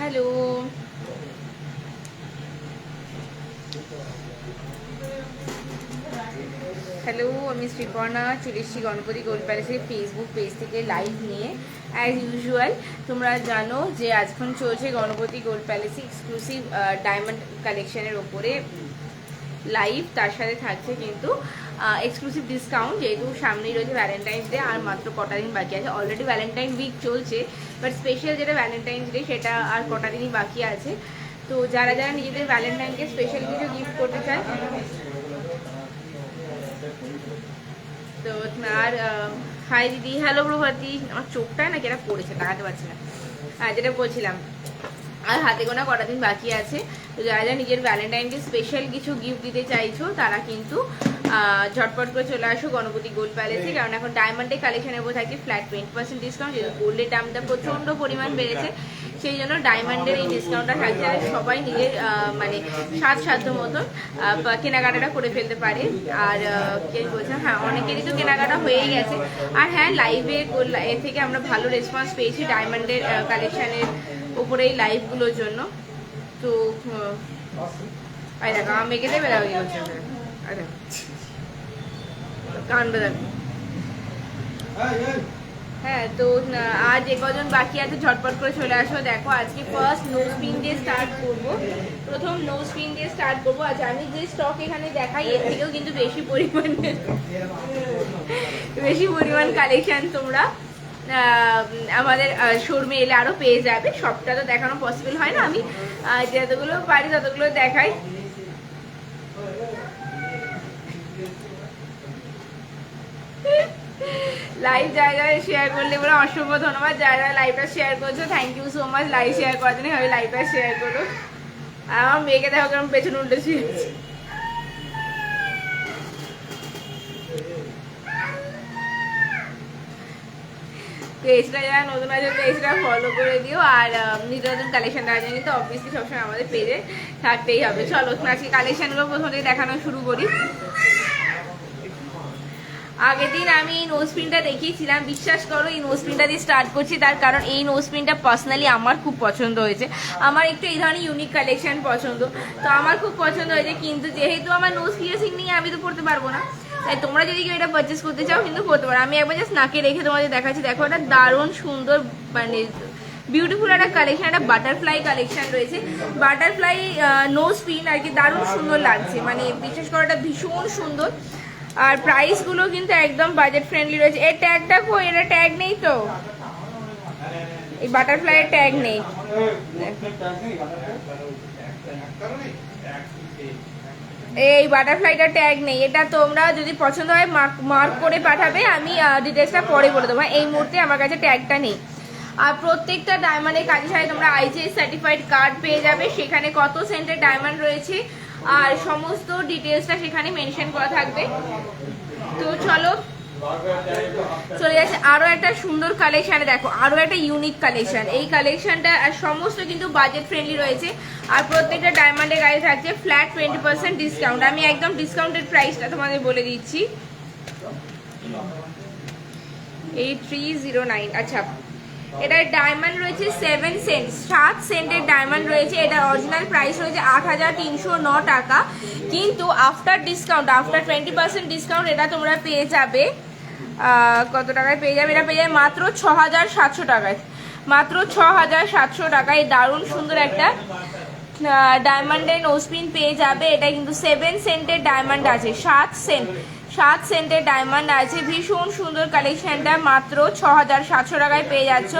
Hello hello আমি শ্রীপর্ণা, চলে এসেছি গণপতি গোল্ড প্যালেসের ফেসবুক পেজ থেকে লাইভ নিয়ে। অ্যাজ ইউজুয়াল তোমরা জানো যে আজখন চলছে গণপতি গোল্ড প্যালেসে এক্সক্লুসিভ ডায়মন্ড কালেকশনের ওপরে লাইভ তার সাথে থাকছে কিন্তু এক্সক্লুসিভ ডিসকাউন্ট যেহেতু সামনেই রয়েছে ভ্যালেন্টাইন্স ডে আর মাত্র কটা দিন বাকি আছে। অলরেডি ভ্যালেন্টাইন উইক চলছে বাট স্পেশাল যেটা ভ্যালেন্টাইন্স ডে সেটা আর কটা দিনই বাকি আছে। তো যারা যারা নিজেদের ভ্যালেন্টাইনকে স্পেশাল কিছু গিফট করতে চায়, তো আর হাই দিদি হ্যালো প্রভাতি, আমার চোখটায় না যেটা পড়েছে, তাকাতে পারছি না। হ্যাঁ যেটা বলছিলাম, আর হাতে গোনা কটা দিন বাকি আছে। তো যারা যারা নিজের ভ্যালেন্টাইনকে স্পেশাল কিছু গিফট দিতে চাইছো, তারা কিন্তু ঝটপট করে চলে আসো গণপতি গোল্ড প্যালেসে কারণ এখন ডায়মন্ডের কালেকশনের উপর থাকছে ফ্ল্যাট টোয়েন্টি পার্সেন্ট ডিসকাউন্ট যেহেতু গোল্ডের দামটা প্রচণ্ড পরিমাণ বেড়েছে, সেই জন্য ডায়মন্ডের এই ডিসকাউন্টটা থাকছে আর সবাই নিজের মানে সাত সাধ্য মতন কেনাকাটাটা করে ফেলতে পারে। আর কে বলছে হ্যাঁ অনেকেরই তো কেনাকাটা হয়েই গেছে। আর হ্যাঁ লাইভে এ থেকে আমরা ভালো রেসপন্স পেয়েছি ডায়মন্ডের কালেকশানের উপরে এই লাইভগুলোর জন্য। তো আই দেখো মেয়েকে দেবে দেখো হ্যাঁ তো আজ বাকি আছে, ঝটপট করে চলে দেখো, আজকে ফার্স্ট নো স্পিন দিয়ে স্টার্ট প্রথম নো স্পিন দিয়ে স্টার্ট আজ আমি যে স্টক এখানে দেখাই, এর থেকেও কিন্তু বেশি পরিমাণে বেশি পরিমাণ কালেকশন তোমরা। আমাদের শোরুমে এলে আরও পেয়ে যাবে। সবটা তো দেখানো পসিবল হয় না আমি। যতগুলো পারি, ততগুলো দেখাই। লাইভ জায়গায় শেয়ার করলে বলে অসংখ্য ধন্যবাদ। যারা লাইভটা শেয়ার করছ thank you so much live share করার জন্য হবে লাইভটা শেয়ার করো আমার মেয়েকে দেখো কেমন পেছনে উল্টে শুয়েছে পেজটা যারা নতুন আছে, পেজটা ফলো করে দিও। আর নিত্য নতুন কালেকশন দেওয়ার জন্য কিন্তু অবভিয়াসলি সবসময় আমাদের পেজে থাকতেই হবে। চলো, আজকে কালেকশনগুলো প্রথম দেখানো শুরু করি। আগের দিন আমি এই নোজ পিনটা দেখিয়েছিলাম, বিশ্বাস করো, এই নোজ পিনটা দিয়ে স্টার্ট করছি, তার কারণ এই নোজ পিনটা পার্সোনালি আমার খুব পছন্দ হয়েছে। আমার একটু এই ধরনের ইউনিক কালেকশন পছন্দ। তো আমার খুব পছন্দ হয়েছে, কিন্তু যেহেতু আমার নোজ পিয়ার্সিং নিয়ে আমি তো পড়তে পারব না, তাই তোমরা যদি কেউ এটা পারচেস করতে চাও, কিন্তু করতে পারো। আমি একবার জাস্ট নাকে রেখে তোমাদের দেখাচ্ছি, দেখো এটা দারুণ সুন্দর মানে বিউটিফুল একটা কালেকশন একটা বাটারফ্লাই কালেকশন রয়েছে। বাটারফ্লাই নোজ পিন আর কি, দারুণ সুন্দর লাগছে। মানে বিশেষ করে এটা ভীষণ সুন্দর। আর প্রাইসগুলো কিন্তু একদম বাজেট ফ্রেন্ডলি রয়েছে। এর ট্যাগটা কই এটা ট্যাগ নেই তো? এই বাটারফ্লাইয়ের ট্যাগ নেই। এই বাটারফ্লাইটা ট্যাগ নেই। এটা তোমরা যদি পছন্দ হয় মার্ক করে পাঠাবে। আমি ডিটেলসটা পরে বলে দেবো। এই মুহূর্তে আমার কাছে ট্যাগটা নেই। আর প্রত্যেকটা ডায়মন্ডের কাজের সাথে তোমরা আইজিএস সার্টিফাইড কার্ড পেয়ে যাবে। সেখানে কত সেন্টের ডায়মন্ড রয়েছে? আর সমস্ত ডিটেলসটা সেখানে মেনশন করা থাকবে। তো চলো, চলে যাচ্ছে আরও একটা সুন্দর কালেকশন দেখো, আরও একটা ইউনিক কালেকশন এই কালেকশনটা সমস্ত কিন্তু বাজেট ফ্রেন্ডলি রয়েছে। আর প্রত্যেকটা ডায়মন্ডের গাড়ি থাকছে ফ্ল্যাট টোয়েন্টি পার্সেন্ট ডিসকাউন্ট আমি একদম ডিসকাউন্টেড প্রাইসটা তোমাদের বলে দিচ্ছি। এই থ্রি জিরো নাইন আচ্ছা এটার ডায়মন্ড রয়েছে সেভেন সেন্ট সাত সেন্টের ডায়মন্ড রয়েছে। এটা অরিজিনাল প্রাইস রয়েছে আট হাজার তিনশো ন টাকা। কিন্তু after discount after twenty percent discount এটা তোমরা পেয়ে যাবে। কত টাকায় পেয়ে যাবে? এটা পেয়ে যাবে মাত্র ছ হাজার সাতশো টাকায়। মাত্র ছ হাজার সাতশো টাকায়। দারুণ সুন্দর একটা ডায়মন্ডের নোজপিন পেয়ে যাবে। এটা কিন্তু সেভেন সেন্টের ডায়মন্ড আছে, সাত সেন্ট সাত সেন্টের ডায়মন্ড আছে। ভীষণ সুন্দর কালেকশনটা মাত্র ছ হাজার সাতশো টাকায় পেয়ে যাচ্ছ।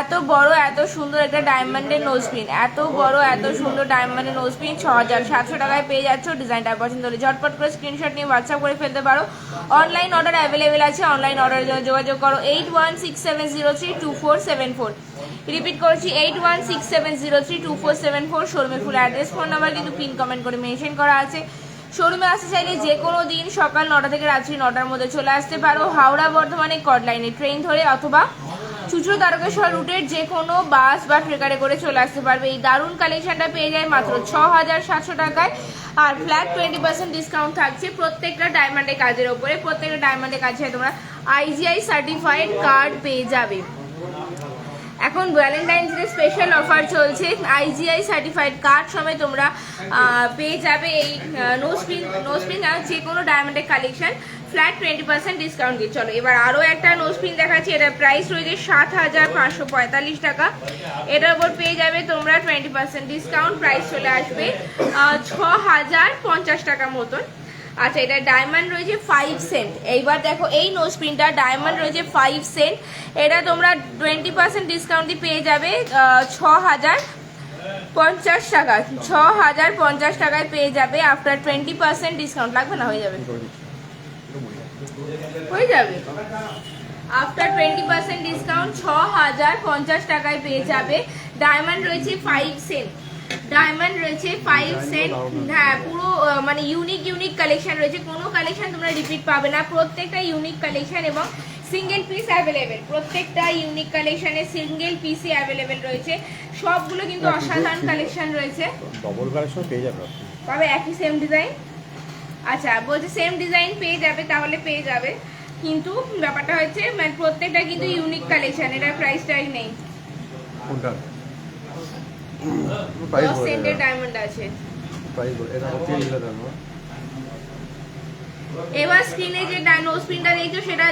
এত বড়, এত সুন্দর একটা ডায়মন্ডের নোজপিন এত বড়, এত সুন্দর ডায়মন্ডের নোজপিন ছ হাজার সাতশো টাকায় পেয়ে যাচ্ছ। ডিজাইনটা পছন্দ হলে ঝটপট করে স্ক্রিনশট নিয়ে হোয়াটসঅ্যাপ করে ফেলতে পারো। অনলাইন অর্ডার অ্যাভেলেবেল আছে। অনলাইন অর্ডারের জন্য যোগাযোগ করো। Eight one six seven zero three two four seven four repeat করছি eight one six seven zero three two four seven four শোরুমে ফুল অ্যাড্রেস ফোন নাম্বার কিন্তু পিন কমেন্ট করে mention করা আছে। শোরুমে আসতে চাইলে যে কোনো দিন সকাল নটা থেকে রাত্রি নটার মধ্যে চলে আসতে পারো। হাওড়া বর্ধমানে কট লাইনে ট্রেন ধরে অথবা চুচড়ো তারকেশ্বর রুটের যে কোনো বাস বা ট্রেকারে করে চলে আসতে পারবে। এই দারুণ কালেকশনটা পেয়ে যায় মাত্র ছ হাজার সাতশো টাকায়। আর ফ্ল্যাট টোয়েন্টি পার্সেন্ট ডিসকাউন্ট থাকছে প্রত্যেকটা ডায়মন্ডের কাজের ওপরে। প্রত্যেকটা ডায়মন্ডের কাছে তোমরা আইজিআই সার্টিফাইড কার্ড পেয়ে যাবে। এখন ভ্যালেন্টাইন্স ডে স্পেশাল অফার চলছে আইজিআই সার্টিফাইড কার্ড সময় তোমরা পেয়ে যাবে এই নো স্পিন নো স্পিন যে কোনো ডায়মন্ডের collection flat twenty percent discount দিয়ে। চলো, এবার আরও একটা নো স্পিন দেখাচ্ছি, এটার প্রাইস রয়েছে সাত হাজার পাঁচশো পঁয়তাল্লিশ টাকা। এটার উপর পেয়ে যাবে তোমরা টোয়েন্টি পার্সেন্ট ডিসকাউন্ট প্রাইস চলে আসবে ছ হাজার পঞ্চাশ টাকা মতন। আচ্ছা এটা ডায়মন্ড রয়েছে ফাইভ সেন্ট এইবার দেখো, এই নোজ প্রিন্টটা ডায়মন্ড রয়েছে ফাইভ সেন্ট এটা তোমরা টোয়েন্টি পার্সেন্ট ডিসকাউন্ট দিয়ে পেয়ে যাবে ছ হাজার পঞ্চাশ টাকা। ছ হাজার পঞ্চাশ টাকায় পেয়ে যাবে আফটার টোয়েন্টি পার্সেন্ট ডিসকাউন্ট লাগবে না? হয়ে যাবে। হয়ে যাবে। আফটার টোয়েন্টি পার্সেন্ট ডিসকাউন্ট ছ হাজার পঞ্চাশ টাকায় পেয়ে যাবে। ডায়মন্ড রয়েছে ফাইভ সেন্ট ডায়মন্ড রয়েছে ফাইভ সেন্ট হ্যাঁ পুরো মানে ইউনিক ইউনিক কালেকশন রয়েছে। কোনো কালেকশন তোমরা রিপিট পাবে না। প্রত্যেকটা ইউনিক কালেকশন এবং সিঙ্গেল পিস অ্যাভেলেবেল প্রত্যেকটা ইউনিক কালেকশনে সিঙ্গেল পিসই অ্যাভেলেবেল রয়েছে। সবগুলো কিন্তু অসাধারণ কালেকশন রয়েছে। ডবল কালেকশন পেয়ে যাবে পাবে একই সেম ডিজাইন আচ্ছা বলছে সেম ডিজাইন পেয়ে যাবে তাহলে পেয়ে যাবে। কিন্তু ব্যাপারটা হচ্ছে মানে প্রত্যেকটা কিন্তু ইউনিক কালেকশন এটার প্রাইস ট্যাগ নেই। কোনটা? আছে। এটা হচ্ছে দিলে দেবো এবার স্ক্রিনে যে নো স্ক্রিনটা দেখছ সেটা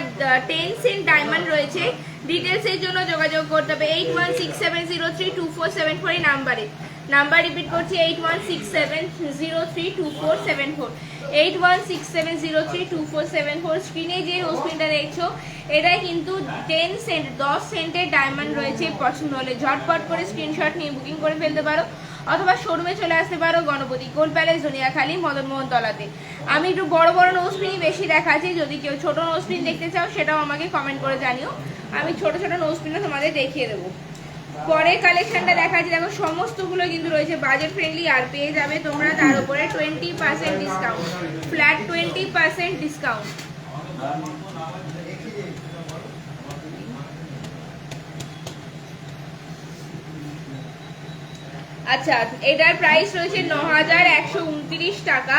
টেন সেন্ট ডায়মন্ড রয়েছে। ডিটেলস এর জন্য যোগাযোগ করতে হবে eight one six seven zero three two four seven four এই নাম্বারে। নাম্বার রিপিট করছি eight one six seven zero three two four seven four eight one six seven zero three two four seven four স্ক্রিনে যে no দেখছ এটাই কিন্তু ten Saint দশ সেন্টের diamond রয়েছে পছন্দ হলে। ঝটপট করে স্ক্রিনশট নিয়ে বুকিং করে ফেলতে পারো, অথবা শোরুমে চলে আসতে পারো গণপতি গোল প্যালেস দুনিয়াখালী, মদনমোহন তলাতে। আমি একটু বড় বড় নোজপিনই বেশি দেখাচ্ছি, যদি কেউ ছোট নোজপিন দেখতে চাও, সেটাও আমাকে কমেন্ট করে জানিও। আমি ছোট ছোট নোজপিনও তোমাদের দেখিয়ে দেবো। পরের কালেকশনটা দেখা দেখাচ্ছি। দেখো, সমস্তগুলো কিন্তু রয়েছে। বাজেট ফ্রেন্ডলি আর পেয়ে যাবে তোমরা তার উপরে twenty percent discount flat twenty percent discount আচ্ছা এটার প্রাইস রয়েছে ন টাকা।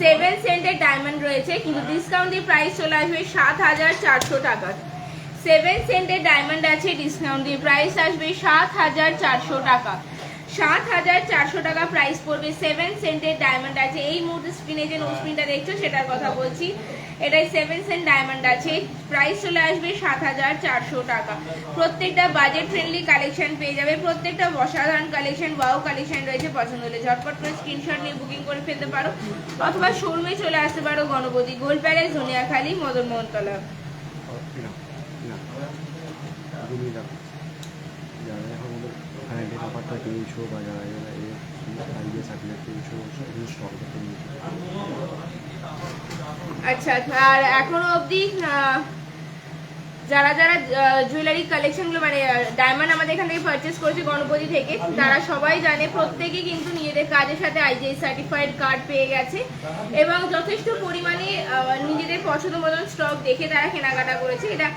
সেভেন সেন্টের ডায়মন্ড রয়েছে, কিন্তু ডিসকাউন্ট দিয়ে প্রাইস চলে আসবে সাত হাজার চারশো টাকা। সেভেন সেন্টের ডায়মন্ড আছে ডিসকাউন্ট দিয়ে। প্রাইস আসবে সাত হাজার চারশো টাকা। সাত হাজার চারশো টাকা প্রাইস পড়বে সেভেন সেন্টের ডায়মন্ড আছে। এই মুহূর্তে স্ক্রিনে যে স্ক্রিনটা দেখছ, সেটার কথা বলছি। এটাই সেভেন সেন্ট ডায়মন্ড আছে। প্রাইস চলে আসবে সাত হাজার চারশো টাকা। প্রত্যেকটা বাজেট ফ্রেন্ডলি কালেকশন পেয়ে যাবে। প্রত্যেকটা অসাধারণ কালেকশন ওয়াও কালেকশন রয়েছে। পছন্দ হলে ঝটপট করে স্ক্রিনশট নিয়ে বুকিং করে ফেলতে পারো। অথবা শোরুমে চলে আসতে পারো গণপতি গোল প্যালেস ধনিয়াখালী মদন মোহনতলা না না তুমি দেখো যারা এখন ওদের ওখানে বা যারা যারা এই আইডিয়া থাকলে তিনশো এগুলো স্টক করতে নিয়েছে আচ্ছা আর এখনও অবধি যারা যারা জুয়েলারি কালেকশনগুলো মানে ডায়মন্ড আমাদের এখান থেকে পারচেস করেছে গণপতি থেকে, তারা সবাই জানে, প্রত্যেকে কিন্তু নিজেদের কাজের সাথে আইজিআই সার্টিফাইড কার্ড পেয়ে গেছে এবং যথেষ্ট পরিমাণে নিজেদের পছন্দ মতন স্টক দেখে তারা কেনাকাটা করেছে। এটা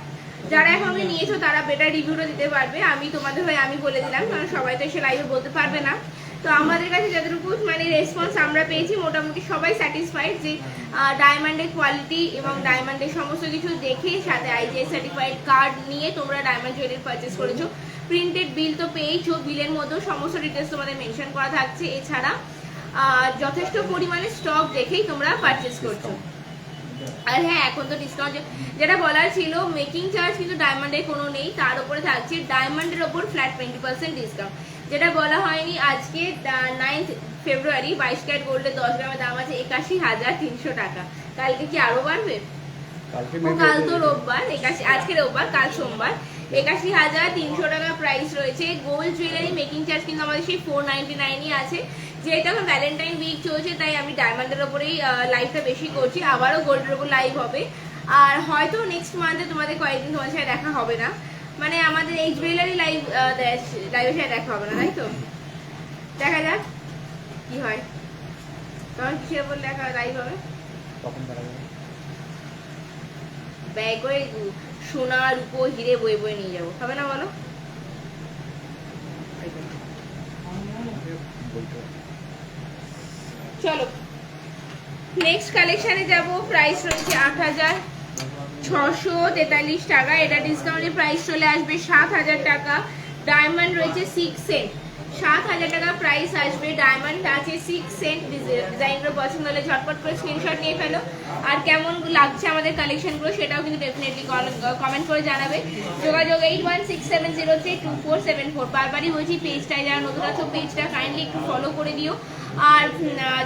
যারা এখন নিয়েছো, তারা বেটার রিভিউটা দিতে পারবে। আমি তোমাদের হয়ে আমি বলে দিলাম, কারণ সবাই তো এসে লাইভে বলতে পারবে না। তো আমাদের কাছে যতটুকু মানে রেসপন্স আমরা পেয়েছি, মোটামুটি সবাই স্যাটিসফাইড যে ডায়মন্ডের কোয়ালিটি এবং ডায়মন্ডের সমস্ত কিছু দেখে, সাথে আইজিআই সার্টিফাইড কার্ড নিয়ে তোমরা ডায়মন্ড জুয়েলারি পারচেস করেছ। প্রিন্টেড বিল তো পেয়েছ বিলের মধ্যেও সমস্ত ডিটেলস তোমাদের মেনশন করা থাকছে। এছাড়া যথেষ্ট পরিমাণে স্টক দেখেই তোমরা পারচেস করছ। আর হ্যাঁ এখন তো ডিসকাউন্ট যেটা বলার ছিল মেকিং চার্জ কিন্তু ডায়মন্ডের কোনো নেই তার উপরে থাকছে ডায়মন্ডের ওপর ফ্ল্যাট টোয়েন্টি পার্সেন্ট ডিসকাউন্ট যেটা বলা হয়নি আজকে নাইন্থ ফেব্রুয়ারি বাইশ ক্যারেট গোল্ডের দশ গ্রামের দাম আছে একাশি হাজার তিনশো টাকা। কালকে কি আরও বাড়বে? কাল তো রোববার একাশি আজকে রোববার কাল সোমবার। একাশি হাজার তিনশো টাকা প্রাইস রয়েছে। গোল্ড জুয়েলারি মেকিং চার্জ কিন্তু আমাদের সেই ফোর নাইনটি নাইনই আছে। যেহেতু এখন ভ্যালেন্টাইন উইক চলছে তাই আমি ডায়মন্ডের ওপরেই লাইভটা বেশি করছি। আবারও গোল্ডের ওপর লাইভ হবে। আর হয়তো নেক্সট মান্থে তোমাদের কয়েকদিন তোমার সাথে দেখা হবে না। মানে আমাদের এই জুয়েলারি লাইভ লাইভের সাথে দেখা হবে না তাই তো? দেখা যাক কি হয়। তখন কিসের ওপর দেখা লাইভ হবে? ব্যয় করে সোনা রূপো হিরে বয়ে বয়ে নিয়ে যাব। হবে না বলো বলতে চলো। নেক্সট কালেকশনে যাব প্রাইস রয়েছে আট হাজার ছশো তেতাল্লিশ টাকা। এটা ডিসকাউন্টের প্রাইস চলে আসবে সাত হাজার টাকা। ডায়মন্ড রয়েছে সিক্স সেন্ট সাত হাজার টাকা প্রাইস আসবে। ডায়মন্ড আছে সিক্স সেন্ট ডিজাইনগুলো পছন্দ হলে ঝটপট করে স্ক্রিনশট নিয়ে ফেলো। আর কেমন লাগছে আমাদের কালেকশনগুলো সেটাও কিন্তু ডেফিনেটলি কমেন্ট করে জানাবে। যোগাযোগ eight one six seven zero three two four seven four বারবারই বলছি পেজটায় যারা নতুন আছো পেজটা কাইন্ডলি একটু ফলো করে দিও। আর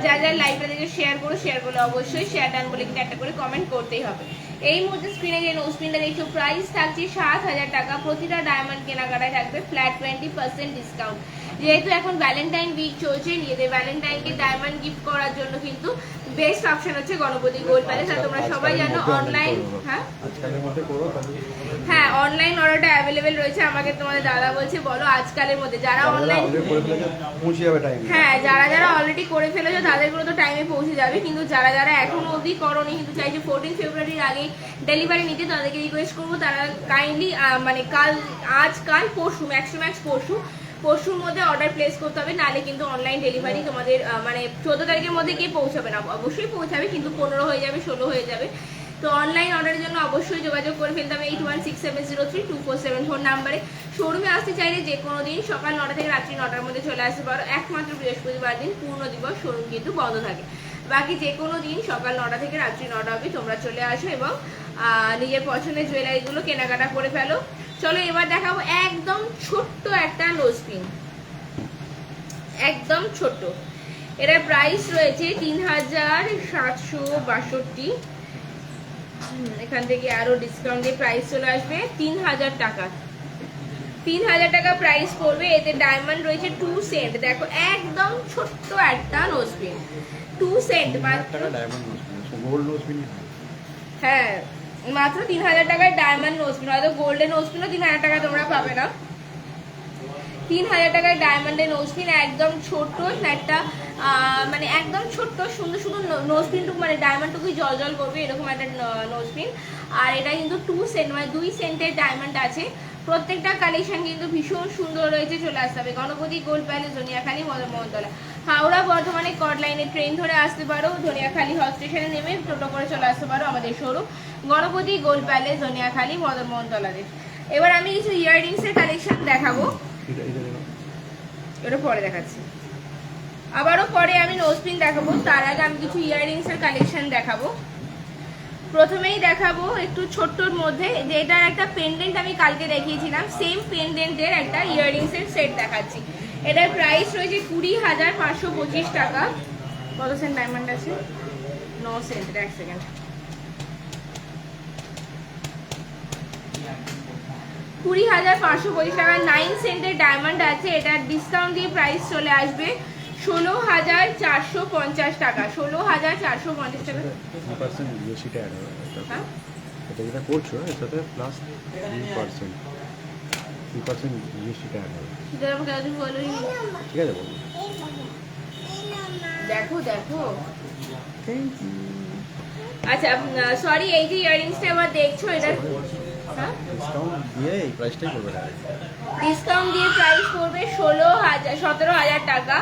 যা যা লাইভটা দেখে শেয়ার করো শেয়ার করলে অবশ্যই শেয়ার ডান বলে কিন্তু একটা করে কমেন্ট করতেই হবে। এই মুহূর্তে স্ক্রিনে যে নোস্পিনটা দেখছ প্রাইস থাকছে সাত হাজার টাকা, প্রতিটা ডায়মন্ড কেনাকাটায় থাকবে ফ্ল্যাট টোয়েন্টি পার্সেন্ট ডিসকাউন্ট যেহেতু এখন ভ্যালেন্টাইন উইক চলছে নিজেদের ভ্যালেন্টাইনকে ডায়মন্ড গিফট করার জন্য কিন্তু বেস্ট অপশন হচ্ছে গণপতি গোল্ড প্যালেস আর তোমরা সবাই জানো অনলাইন হ্যাঁ? হ্যাঁ। অনলাইন অর্ডারটা অ্যাভেলেবেল রয়েছে আমাকে তোমাদের দাদা বলছে বলো আজকালের মধ্যে। যারা অনলাইন হ্যাঁ যারা যারা অলরেডি করে ফেলেছো তাদেরগুলো তো টাইমে পৌঁছে যাবে। কিন্তু যারা যারা এখনও অবধি করনি কিন্তু চাইছে ফোরটিন ফেব্রুয়ারির আগে ডেলিভারি নিতে তাদেরকে রিকোয়েস্ট করব। তারা কাইন্ডলি মানে কাল আজ কাল পরশু ম্যাক্স টু ম্যাক্স পরশু পরশুর মধ্যে অর্ডার প্লেস করতে হবে, নাহলে কিন্তু অনলাইন ডেলিভারি তোমাদের মানে চোদ্দ তারিখের মধ্যে গিয়ে পৌঁছাবে না। অবশ্যই পৌঁছাবে, কিন্তু পনেরো হয়ে যাবে, ষোলো হয়ে যাবে। তো অনলাইন অর্ডারের জন্য অবশ্যই যোগাযোগ করে ফেলতে হবে eight one six seven zero three two four seven four নাম্বারে শোরুমে আসতে চাইলে যে কোনো দিন সকাল নটা থেকে রাত্রি নটার মধ্যে চলে আসতে পারো। একমাত্র বৃহস্পতিবার দিন পূর্ণ দিবস শোরুম কিন্তু বন্ধ থাকে। বাকি যে কোনো দিন সকাল নটা থেকে রাত্রি নটা অবধি তোমরা চলে আসো এবং নিজের পছন্দের জুয়েলারিগুলো কেনাকাটা করে ফেলো। চলো এবার দেখাবো একদম ছোট্ট একটা নোজপিন একদম ছোট এটার প্রাইস রয়েছে তিন হাজার সাতশো বাষট্টি। এখান থেকে আরও ডিসকাউন্ট দিয়ে প্রাইস চলে আসবে তিন হাজার টাকা। তিন হাজার টাকা প্রাইস পড়বে এতে ডায়মন্ড রয়েছে টু সেন্ট দেখো একদম ছোট্ট একটা নোজপিন টু সেন্ট মাত্র। পিন হ্যাঁ। মাত্র তিন হাজার টাকায় ডায়মন্ড নোজপিন হয়তো গোল্ডেন নোজপিনও তিন হাজার টাকা তোমরা পাবে না। তিন হাজার টাকায় ডায়মন্ডের নোজপিন একদম ছোট্ট, একটা মানে একদম ছোট্ট, সুন্দর সুন্দর নোজপিনটুকু মানে ডায়মন্ডটুকুই জল জল করবে, এরকম একটা নোজপিন আর এটা কিন্তু টু সেন্ট মানে দুই সেন্টের ডায়মন্ড আছে। প্রত্যেকটা কালেকশন কিন্তু ভীষণ সুন্দর রয়েছে চলে আসতে হবে। গণপতি গোল্ড প্যালেস ধনিয়াখালী মদন হাওড়া বর্ধমানে কট লাইনে ট্রেন ধরে আসতে পারো ধনিয়াখালী হল স্টেশনে নেমে টোটো করে চলে আসতে পারো আমাদের showroom Ganapati Gold Palace Dhaniakhali Madan মোহনতলাতে এবার আমি কিছু ইয়াররিংসের কালেকশন দেখাবো। ওটা পরে দেখাচ্ছি। আবারও পরে আমি নোজপিন দেখাবো তার আগে আমি কিছু ইয়াররিংস এর কালেকশন দেখাবো। প্রথমেই দেখাবো একটু ছোট্টর মধ্যে, যে এটার একটা পেন্ডেন্ট আমি কালকে দেখিয়েছিলাম সেম পেন্ডেন্টের একটা ইয়াররিংস এর সেট দেখাচ্ছি। এটার প্রাইস রয়েছে কুড়ি হাজার পাঁচশো পঁচিশ টাকা। কত সেন্ট ডায়মন্ড আছে? ন সেন্ট এক সেকেন্ড কুড়ি হাজার পাঁচশো পঁচিশ টাকা নাইন সেন্টের ডায়মন্ড আছে। এটার ডিসকাউন্ট দিয়ে প্রাইস চলে আসবে। ষোলো হাজার চারশো পঞ্চাশ টাকা ষোলো হাজার চারশো পঞ্চাশ টাকা। পার্সেন্ট জিএসটিটা অ্যাড হবে এটা হ্যাঁ? এটা যেটা করছ এর সাথে plus three percent three percent জিএসটিটা add হবে। ঠিক আছে বলুন দেখো দেখো। আচ্ছা সরি এই যে ইয়াররিংসটা এবার দেখছ এটা হ্যাঁ? ডিসকাউন্ট দিয়ে এই প্রাইসটাই করবে ডিসকাউন্ট দিয়ে প্রাইস পড়বে ষোলো হাজার সতেরো হাজার টাকা।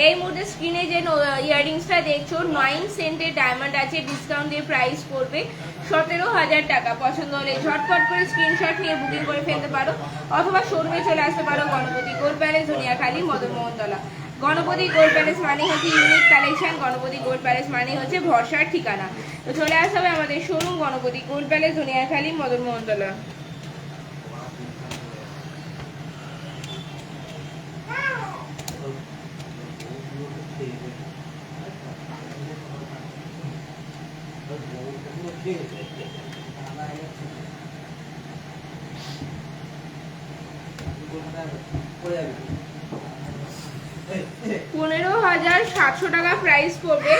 এই মুহূর্তে স্ক্রিনে যে ইয়াররিংসটা দেখছ নাইন সেন্টের ডায়মন্ড আছে ডিসকাউন্ট দিয়ে প্রাইস পড়বে সতেরো হাজার টাকা। পছন্দ হলে ঝটপট করে স্ক্রিনশট নিয়ে বুকিং করে ফেলতে পারো অথবা শোরুমে চলে আসতে পারো Ganapati Gold Palace Dhaniakhali Madanmohantala Ganapati Gold Palace মানে হচ্ছে unique collection Ganapati Gold Palace মানে হচ্ছে ভরসার ঠিকানা। তো চলে আসতে হবে আমাদের showroom Ganapati Gold Palace Dhaniakhali Madan পনেরো হাজার সাতশো টাকা প্রাইস পড়বে।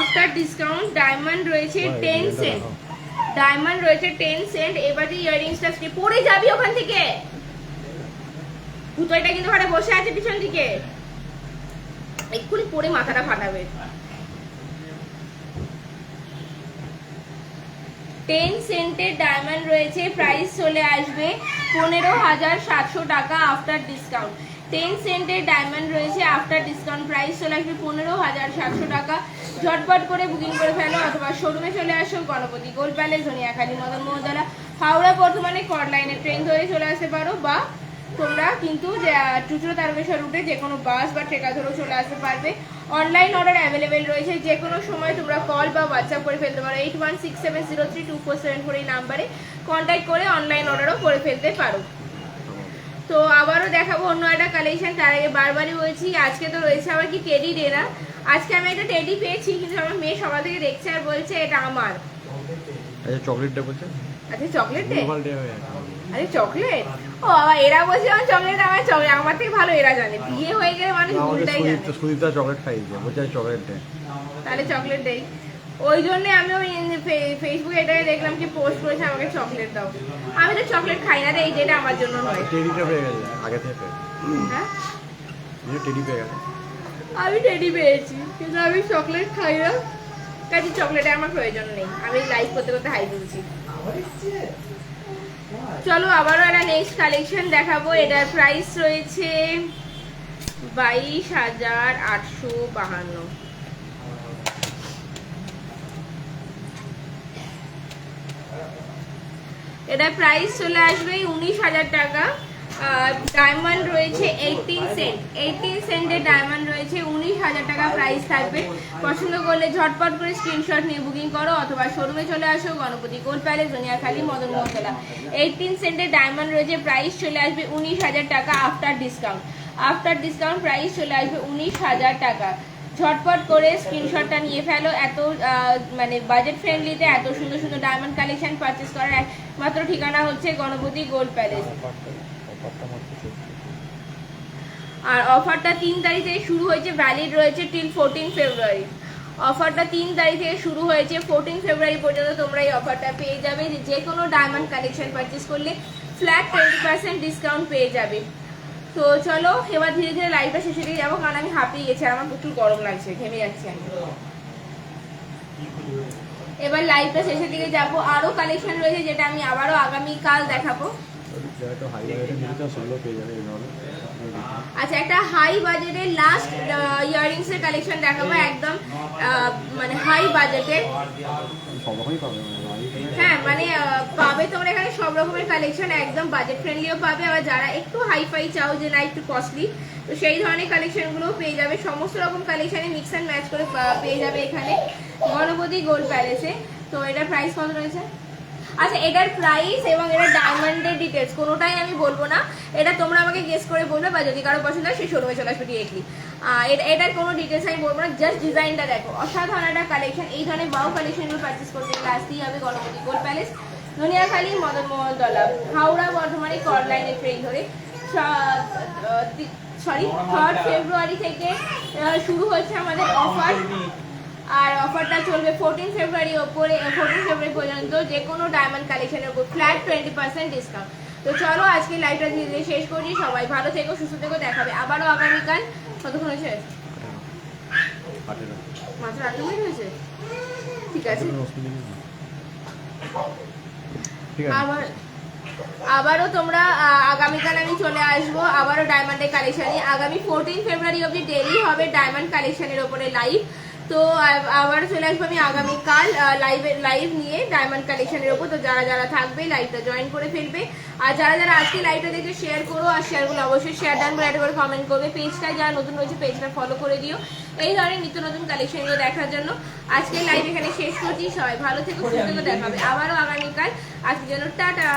আফটার ডিসকাউন্ট ডায়মন্ড রয়েছে টেন সেন্ট ডায়মন্ড রয়েছে টেন সেন্ট এবার যে ইয়াররিংসটা পরে যাবি ওখান থেকে। পুতোয়টা কিন্তু ঘরে বসে আছে পিছন দিকে। এক্ষুনি পরে মাথাটা ফাটাবে। টেন সেন্টের ডায়মন্ড রয়েছে, প্রাইস চলে আসবে পনেরো হাজার সাতশো টাকা আফটার ডিসকাউন্ট টেন সেন্টের ডায়মন্ড রয়েছে আফটার ডিসকাউন্ট প্রাইস চলে আসবে পনেরো হাজার সাতশো টাকা। ঝটপট করে বুকিং করে ফেলো অথবা শোরুমে চলে আসো, গণপতি গোল্ড প্যালেস, ধনিয়াখালী মদন মোহনতলা হাওড়া, বর্ধমানে কট লাইনে ট্রেন ধরে চলে আসতে পারো বা তোমরা কিন্তু চুচুড়ো তারকেশ্বর রুটে যে কোনো বাস বা ট্রেকা ধরেও চলে আসতে পারবে। অনলাইন অর্ডার অ্যাভেলেবেল রয়েছে। যে কোনো সময় তোমরা কল বা হোয়াটসঅ্যাপ করে ফেলতে পারো। Eight one six seven zero three two four seven four এই নাম্বারে কন্ট্যাক্ট করে অনলাইন অর্ডারও করে ফেলতে পারো। তো আবারও দেখাবো অন্য একটা কালেকশন তার আগে বারবারই বলছি, আজকে তো রয়েছে আবার কি টেডি না আজকে আমি একটা টেডি পেয়েছি, কিন্তু আমার মেয়ে সকাল থেকে দেখছে আর বলছে এটা আমার। চকলেটটা বলছে? আচ্ছা চকলেট? আরে চকলেট? ও বাবা এরা বলছে আমার চকলেট আমার চকলেট। আমার থেকে ভালো এরা জানে। বিয়ে হয়ে গেলে মানুষ ভুলটাই জানে। সুদীপ্তা সুদীপ্তা চকলেট খাইয়েছে বলছে চকলেট ডে তাহলে চকলেট দেই। ওই জন্য আমি ওই ফেসবুকে এটাই দেখলাম কি পোস্ট করেছে আমাকে চকলেট দাও। আমি তো চকলেট খাই না রে এই যেটা আমার জন্য নয়। টেডিটা পেয়ে গেছে আগে থেকে হ্যাঁ? টেডি পেয়ে গেছে। আমি টেডি পেয়েছি কিন্তু আমি চকলেট খাই না। কাজে চকলেটে আমার প্রয়োজন নেই। আমি লাইভ করতে করতে হাই তুলছি চলো আবারও একটা নেক্সট কালেকশন দেখাবো। এটার প্রাইস রয়েছে বাইশ হাজার আটশো বাহান্ন। এটার প্রাইস চলে আসবে উনিশ হাজার টাকা। ডায়মন্ড রয়েছে এইটিন সেন্ট এইটিন সেন্টের ডায়মন্ড রয়েছে, উনিশ হাজার টাকা প্রাইস থাকবে। পছন্দ করলে ঝটপট করে স্ক্রিনশট নিয়ে বুকিং করো অথবা শোরুমে চলে আসো, Ganapati Gold Palace Dhaniakhali Madanmohantala eighteen সেন্টের diamond রয়েছে প্রাইস চলে আসবে উনিশ হাজার টাকা after discount after discount price চলে আসবে উনিশ হাজার টাকা। ঝটপট করে স্ক্রিনশটটা নিয়ে ফেলো, এত মানে বাজেট ফ্রেন্ডলিতে এত সুন্দর সুন্দর ডায়মন্ড কালেকশন পারচেস করার একমাত্র ঠিকানা হচ্ছে গণপতি গোল্ড প্যালেস আর অফারটা তিন তারিখ থেকে শুরু হয়েছে ভ্যালিড রয়েছে টিল ফোরটিন ফেব্রুয়ারি অফারটা তিন তারিখ থেকে শুরু হয়েছে ফোরটিন ফেব্রুয়ারি পর্যন্ত তোমরা এই অফারটা পেয়ে যাবে। যে কোনো ডায়মন্ড কালেকশন পারচেস করলে ফ্ল্যাট টোয়েন্টি পার্সেন্ট ডিসকাউন্ট পেয়ে যাবে। তো চলো, এবার ধীরে ধীরে লাইভটা শেষে দিয়ে যাব, কারণ আমি হাঁপিয়ে গেছি, আমার প্রচুর গরম লাগছে, ঘেমে যাচ্ছি আমি। এবার লাইভটা শেষের দিকে যাব। আরও কালেকশন রয়েছে, যেটা আমি আবারও আগামীকাল দেখাবো। আচ্ছা একটা হাই বাজেটের লাস্ট ইয়াররিংস এর কালেকশন দেখাবো, একদম মানে হাই বাজেটের হ্যাঁ মানে পাবে তোমরা এখানে সব রকমের কালেকশন একদম বাজেট ফ্রেন্ডলিও পাবে। আবার যারা একটু হাই ফাই চাও যে না একটু কস্টলি তো সেই ধরনের কালেকশনগুলোও পেয়ে যাবে। সমস্ত রকম কালেকশনে মিক্স অ্যান্ড ম্যাচ করে পেয়ে যাবে এখানে। গণপতি গোল্ড প্যালেসে তো এটার প্রাইস কত রয়েছে? আচ্ছা এটার প্রাইস এবং এটার ডায়মন্ডের ডিটেলস কোনোটাই আমি বলব না। এটা তোমরা আমাকে গেস করে বলবে বা যদি কারও পছন্দ হয় সেই শোরুমে চলে আসবে ডিরেক্টলি এটার কোনো ডিটেলস আমি বলব না জাস্ট ডিজাইনটা দেখো। অসাধারণ একটা কালেকশন এই ধরনের বাউ কালেকশনগুলো পারচেস করতে গেলে আসতেই হবে গণপতি গোল্ড প্যালেস দুনিয়াখালী মদন মোহনতলা হাওড়া, বর্ধমানে কর লাইনের ট্রেন ধরে। সরি থার্ড ফেব্রুয়ারি থেকে শুরু হচ্ছে আমাদের অফার আর অফারটা চলবে ফোরটিন ফেব্রুয়ারি ওপরে ফোরটিন ফেব্রুয়ারি পর্যন্ত যে কোনো ডায়মন্ড কালেকশনের উপর ফ্ল্যাট টোয়েন্টি পার্সেন্ট ডিসকাউন্ট তো চলো আজকে লাইভটা ধীরে ধীরে শেষ করছি। সবাই ভালো থেকো সুস্থ থেকো দেখাবে আবারও আগামীকাল। কতক্ষণ হয়েছে? মাত্র আট মিনিট হয়েছে? ঠিক আছে। আবার আবারও তোমরা আগামীকাল আমি চলে আসব আবারও ডায়মন্ডের কালেকশন আগামী ফোরটিন ফেব্রুয়ারি অবধি ডেলি হবে ডায়মন্ড কালেকশনের ওপরে লাইভ তো আবার চলে আসব আমি আগামীকাল লাইভে লাইভ নিয়ে ডায়মন্ড কালেকশনের ওপর। তো যারা যারা থাকবে লাইভটা জয়েন করে ফেলবে। আর যারা যারা আজকে লাইভটা দেখে শেয়ার করো, আর শেয়ারগুলো অবশ্যই শেয়ার ডান করে একটা করে কমেন্ট করবে। পেজটা যারা নতুন রয়েছে পেজটা ফলো করে দিও। এই ধরনের নিত্য নতুন কালেকশনগুলো দেখার জন্য আজকে লাইভ এখানে শেষ করছি। সবাই ভালো থেকো, সুস্থ দেখাবে আবারও আগামীকাল। আজকের জন্য টাটা!